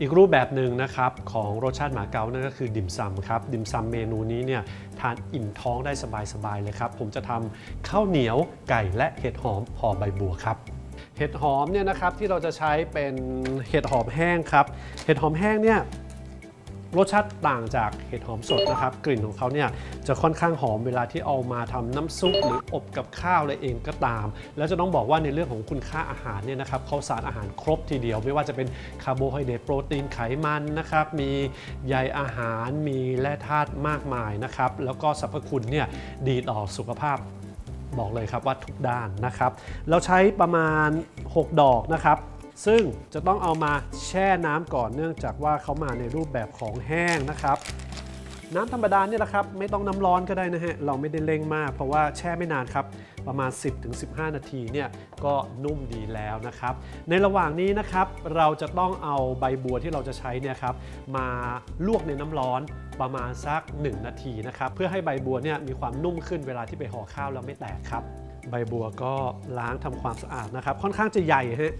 อีกรูปแบบหนึ่งนะครับของรสชาติหมาเก๊านั่นก็คือดิมซัมครับดิมซัมเมนูนี้เนี่ยทานอิ่มท้องได้สบายๆเลยครับ ผมจะทำข้าวเหนียวไก่และเห็ดหอมห่อใบบัวครับเห็ดหอมเนี่ยนะครับที่เราจะใช้เป็นเห็ดหอมแห้งครับเห็ดหอมแห้งเนี่ย รสชาติต่างจากเห็ดหอมสดนะครับ กลิ่นของเขาเนี่ยจะค่อนข้างหอมเวลาที่เอามาทำน้ำซุปหรืออบกับข้าวอะไรเองก็ตาม แล้วจะต้องบอกว่าในเรื่องของคุณค่าอาหารเนี่ยนะครับเขาสารอาหารครบทีเดียว ไม่ว่าจะเป็นคาร์โบไฮเดรตโปรตีนไขมันนะครับ มีใยอาหารมีแร่ธาตุมากมายนะครับ แล้วก็สรรพคุณเนี่ยดีต่อสุขภาพบอกเลยครับว่าทุกด้านนะครับ เราใช้ประมาณ 6 ดอกนะครับ ซึ่งจะต้องเอามาแช่น้ำก่อนเนื่องจากว่าเขามาในรูปแบบของแห้งนะครับ น้ำธรรมดาเนี่ยนะครับ ไม่ต้องน้ำร้อนก็ได้นะฮะ เราไม่ได้เร่งมาก เพราะว่าแช่ไม่นานครับ ประมาณ 10-15 นาทีเนี่ยก็นุ่มดีแล้วนะครับ ในระหว่างนี้นะครับ เราจะต้องเอาใบบัวที่เราจะใช้เนี่ยครับมาลวกในน้ำร้อนประมาณสัก 1 นาทีนะครับเพื่อให้ใบบัวเนี่ยมีความนุ่มขึ้นเวลาที่ไปห่อข้าวแล้วไม่แตกครับ ใบบัวก็ล้างทำความสะอาดนะครับ ค่อนข้างจะใหญ่ฮะ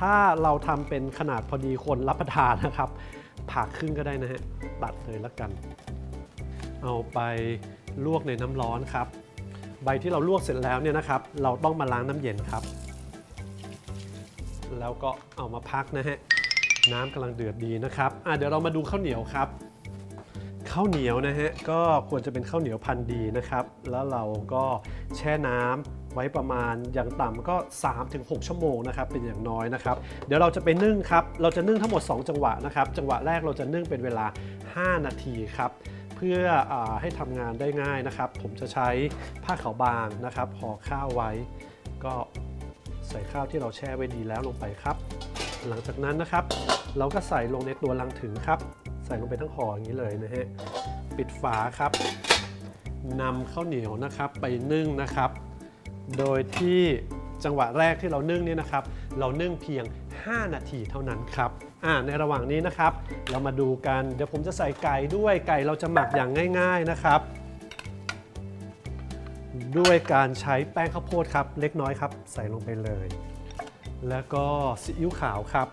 ถ้าเราทำเป็นขนาดพอดีคนรับประทานนะครับผ่าครึ่งก็ได้นะฮะตัดเลยละกัน เอาไปลวกในน้ำร้อนครับ ใบที่เราลวกเสร็จแล้วเนี่ยนะครับ เราต้องมาล้างน้ำเย็นครับ แล้วก็เอามาพักนะฮะน้ำกำลังเดือดดีนะครับเดี๋ยวเรามาดูข้าวเหนียวครับข้าวเหนียวนะฮะ ก็ควรจะเป็นข้าวเหนียวพันธุ์ดีนะครับ แล้วเราก็แช่น้ำไว้ประมาณอย่างต่ำก็ 3-6 ชั่วโมงนะครับเป็นอย่างน้อยนะครับ เดี๋ยวเราจะไปนึ่งครับ เราจะนึ่งทั้งหมด 2 จังหวะนะครับ จังหวะแรกเราจะนึ่งเป็นเวลา 5 นาทีครับเพื่ออให้ทำงานได้ง่ายนะครับ ผมจะใช้ผ้าขาวบางนะครับห่อข้าวไว้ ก็ใส่ข้าวที่เราแช่ไว้ดีแล้วลงไปครับ หลังจากนั้นนะครับ เราก็ใส่ลงในตัวลังถึงครับ ใส่ลงไปทั้งห่ออย่างนี้เลยนะฮะ ปิดฝาครับนำข้าวเหนียวนะครับไปนึ่งนะครับ โดยที่จังหวะแรกที่เรานึ่งเนี่ยนะครับ เรานึ่งเพียง 5 นาทีเท่านั้นครับอ่าในระหว่างนี้นะครับ เรามาดูกันเดี๋ยวผมจะใส่ไก่ด้วยไก่เราจะหมักอย่างง่าย ๆนะครับ ด้วยการใช้แป้งข้าวโพดครับ เล็กน้อยครับ ใส่ลงไปเลย แล้วก็ซีอิ๊วขาวครับ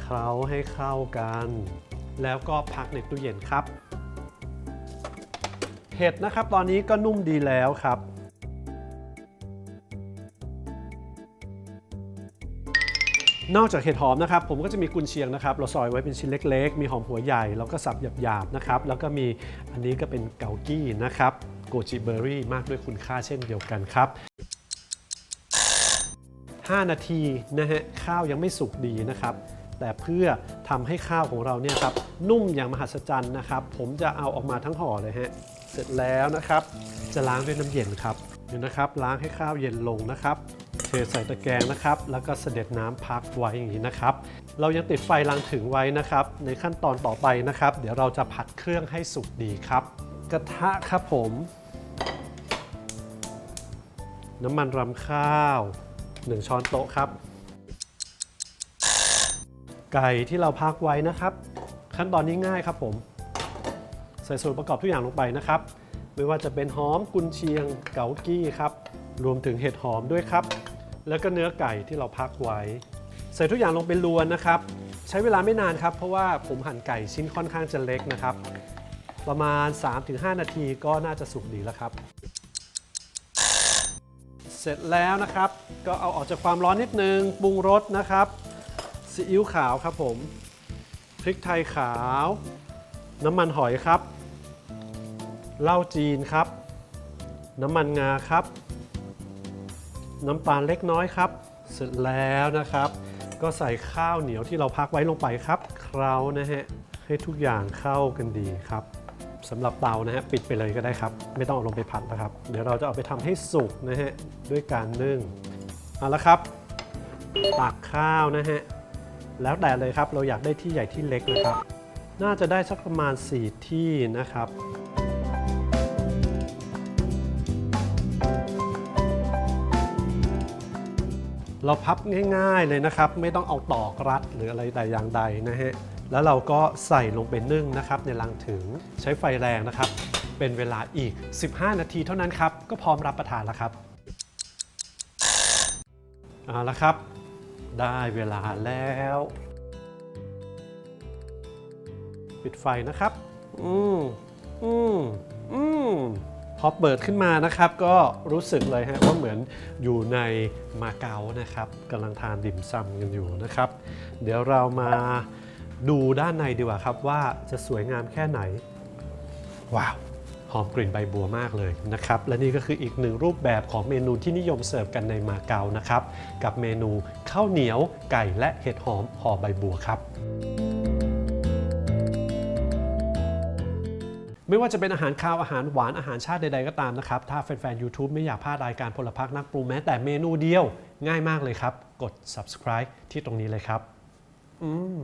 เคล้าให้เข้ากัน แล้วก็พักในตู้เย็นครับ เห็ดนะครับ ตอนนี้ก็นุ่มดีแล้วครับ นอกจากเห็ดหอมนะครับ ผมก็จะมีกุนเชียงนะครับ เราซอยไว้เป็นชิ้นเล็ก ๆ มีหอมหัวใหญ่ แล้วก็สับหยาบๆนะครับ แล้วก็มีอันนี้ก็เป็นเกากี้นะครับ โกจิเบอร์รี่มากด้วยคุณค่าเช่นเดียวกันครับ5 นาทีนะฮะข้าวยังไม่สุกดีนะครับ แต่เพื่อทำให้ข้าวของเราเนี่ยครับ นุ่มอย่างมหัศจรรย์นะครับ ผมจะเอาออกมาทั้งห่อเลยฮะ เสร็จแล้วนะครับ จะล้างด้วยน้ำเย็นครับเดี๋ยวนะครับ ล้างให้ข้าวเย็นลงนะครับเทใส่ตะแกรงนะครับ แล้วก็เสด็จน้ำพักไว้อย่างนี้นะครับ เรายังติดไฟลังถึงไว้นะครับ ในขั้นตอนต่อไปนะครับ เดี๋ยวเราจะผัดเครื่องให้สุกดีครับ กระทะครับผม น้ำมันรำข้าว 1 ช้อนโต๊ะครับ ไก่ที่เราพักไว้นะครับ ขั้นตอนนี้ง่ายครับผม ใส่ส่วนประกอบทุกอย่างลงไปนะครับ ไม่ว่าจะเป็นหอมกุนเชียงเกากี้ครับ รวมถึงเห็ดหอมด้วยครับ แล้วก็เนื้อไก่ที่เราพักไว้ ใส่ทุกอย่างลงไปรวนนะครับ ใช้เวลาไม่นานครับ เพราะว่าผมหั่นไก่ชิ้นค่อนข้างจะเล็กนะครับ ประมาณ 3-5 นาทีก็น่าจะสุกดีแล้วครับเสร็จแล้วนะครับ ก็เอาออกจากความร้อนนิดนึงปรุงรสนะครับซีอิ๊วขาวครับผม พริกไทยขาว น้ำมันหอยครับ เหล้าจีนครับ น้ำมันงาครับ น้ำตาลเล็กน้อยครับ เสร็จแล้วนะครับ ก็ใส่ข้าวเหนียวที่เราพักไว้ลงไปครับ เคล้านะฮะ ให้ทุกอย่างเข้ากันดีครับสำหรับเตานะฮะปิดไปเลยก็ได้ครับ ไม่ต้องเอาลงไปผัดนะครับ เดี๋ยวเราจะเอาไปทำให้สุกนะฮะด้วยการนึ่งเอาละครับตักข้าวนะฮะ แล้วแต่เลยครับ เราอยากได้ที่ใหญ่ที่เล็กนะครับ น่าจะได้สักประมาณ 4 ที่นะครับเราพับง่าย ๆเลยนะครับ ไม่ต้องเอาตอกรัดหรืออะไรแต่อย่างใดนะฮะแล้วเราก็ใส่ลงไปนึ่งนะครับ ในลังถึงใช้ไฟแรงนะครับ เป็นเวลาอีก 15 นาทีเท่านั้นครับ ก็พร้อมรับประทานแล้วครับเอาละครับ ได้เวลาแล้ว ปิดไฟนะครับ อืมอืมอืมพอเปิดขึ้นมานะครับ ก็รู้สึกเลยฮะว่าเหมือนอยู่ในมาเก๊านะครับกำลังทานดิ่มซำกันอยู่นะครับ เดี๋ยวเรามาดูด้านในดีกว่าครับว่าจะสวยงามแค่ไหน ว้าว หอมกลิ่นใบบัวมากเลยนะครับ และนี่ก็คืออีกหนึ่งรูปแบบของเมนูที่นิยมเสิร์ฟกันในมาเก๊านะครับ กับเมนูข้าวเหนียวไก่และเห็ดหอมห่อใบบัวครับไม่ว่าจะเป็นอาหารคาวอาหารหวานอาหารชาติใดๆก็ตามนะครับ ถ้าแฟนๆ YouTube ไม่อยากพลาดรายการพลพักนักปรุงแม้แต่เมนูเดียว ง่ายมากเลยครับ กด subscribe ที่ตรงนี้เลยครับ อืม